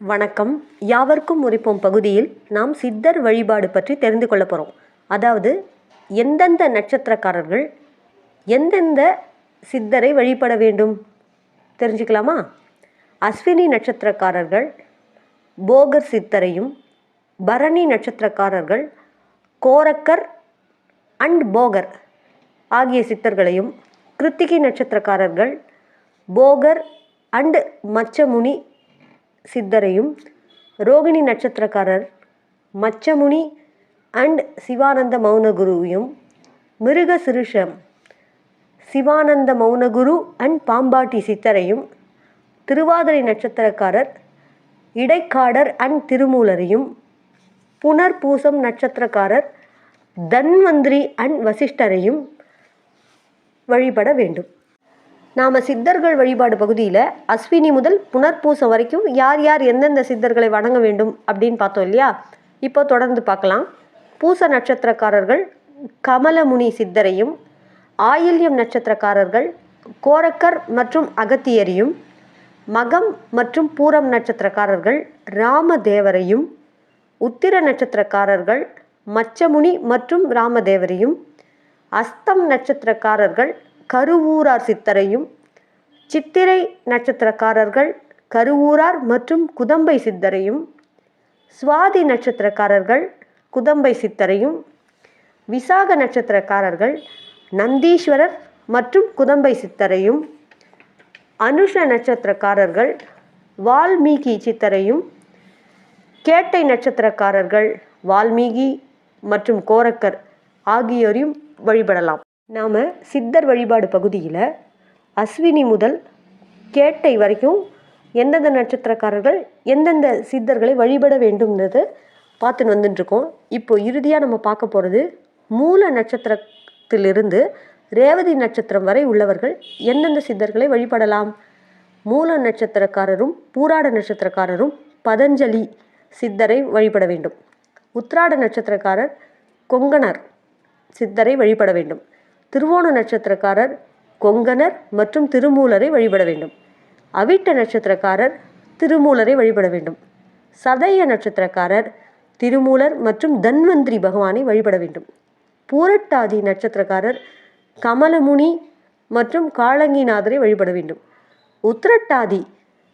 வணக்கம். யாவர்க்கும் உரைப்போம் பகுதியில் நாம் சித்தர் வழிபாடு பற்றி தெரிந்து கொள்ள போகிறோம் அதாவது எந்தெந்த நட்சத்திரக்காரர்கள் எந்தெந்த சித்தரை வழிபட வேண்டும்? தெரிஞ்சுக்கலாமா? அஸ்வினி நட்சத்திரக்காரர்கள் போகர் சித்தரையும் பரணி நட்சத்திரக்காரர்கள் கோரக்கர் அண்ட் போகர் ஆகிய சித்தர்களையும் கிருத்திகை நட்சத்திரக்காரர்கள் போகர் அண்டு மச்சமுனி சித்தரையும் ரோகிணி நட்சத்திரக்காரர் மச்சமுனி அண்ட் சிவானந்த மௌனகுருவையும் மிருக சிருஷம் சிவானந்த மௌனகுரு அண்ட் பாம்பாட்டி சித்தரையும் திருவாதிரை நட்சத்திரக்காரர் இடைக்காடர் அண்ட் திருமூலரையும் புனர்பூசம் நட்சத்திரக்காரர் தன்வந்திரி அண்ட் வசிஷ்டரையும் வழிபட வேண்டும். நாம் சித்தர்கள் வழிபாடு பகுதியில் அஸ்வினி முதல் புனர்பூசம் வரைக்கும் யார் யார் எந்தெந்த சித்தர்களை வணங்க வேண்டும் அப்படின்னு பார்த்தோம் இல்லையா? இப்போ தொடர்ந்து பார்க்கலாம். பூச நட்சத்திரக்காரர்கள் கமலமுனி சித்தரையும் ஆயில்யம் நட்சத்திரக்காரர்கள் கோரக்கர் மற்றும் அகத்தியரையும் மகம் மற்றும் பூரம் நட்சத்திரக்காரர்கள் ராமதேவரையும் உத்திர நட்சத்திரக்காரர்கள் மச்சமுனி மற்றும் ராமதேவரையும் அஸ்தம் நட்சத்திரக்காரர்கள் கருவூரார் சித்தரையும் சித்திரை நட்சத்திரக்காரர்கள் கருவூரார் மற்றும் குதம்பை சித்தரையும் சுவாதி நட்சத்திரக்காரர்கள் குதம்பை சித்தரையும் விசாக நட்சத்திரக்காரர்கள் நந்தீஸ்வரர் மற்றும் குதம்பை சித்தரையும் அனுஷ நட்சத்திரக்காரர்கள் வால்மீகி சித்தரையும் கேட்டை நட்சத்திரக்காரர்கள் வால்மீகி மற்றும் கோரக்கர் ஆகியோரையும் வழிபடலாம். நாம் சித்தர் வழிபாடு பகுதியில் அஸ்வினி முதல் கேட்டை வரைக்கும் எந்தெந்த நட்சத்திரக்காரர்கள் எந்தெந்த சித்தர்களை வழிபட வேண்டும்ன்றது பார்த்துன்னு வந்துட்டுருக்கோம். இப்போ இறுதியாக நம்ம பார்க்க போகிறது மூல நட்சத்திரத்திலிருந்து ரேவதி நட்சத்திரம் வரை உள்ளவர்கள் எந்தெந்த சித்தர்களை வழிபடலாம்? மூல நட்சத்திரக்காரரும் பூராட நட்சத்திரக்காரரும் பதஞ்சலி சித்தரை வழிபட வேண்டும். உத்ராட நட்சத்திரக்காரர் கொங்கணர் சித்தரை வழிபட வேண்டும். திருவோண நட்சத்திரக்காரர் கொங்கணர் மற்றும் திருமூலரை வழிபட வேண்டும். அவிட்ட நட்சத்திரக்காரர் திருமூலரை வழிபட வேண்டும். சதய நட்சத்திரக்காரர் திருமூலர் மற்றும் தன்வந்திரி பகவானை வழிபட வேண்டும். பூரட்டாதி நட்சத்திரக்காரர் கமலமுனி மற்றும் காளங்கிநாதரை வழிபட வேண்டும். உத்திரட்டாதி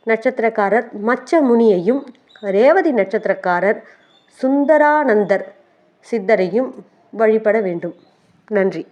நட்சத்திரக்காரர் மச்ச முனியையும் ரேவதி நட்சத்திரக்காரர் சுந்தரானந்தர் சித்தரையும் வழிபட வேண்டும். நன்றி.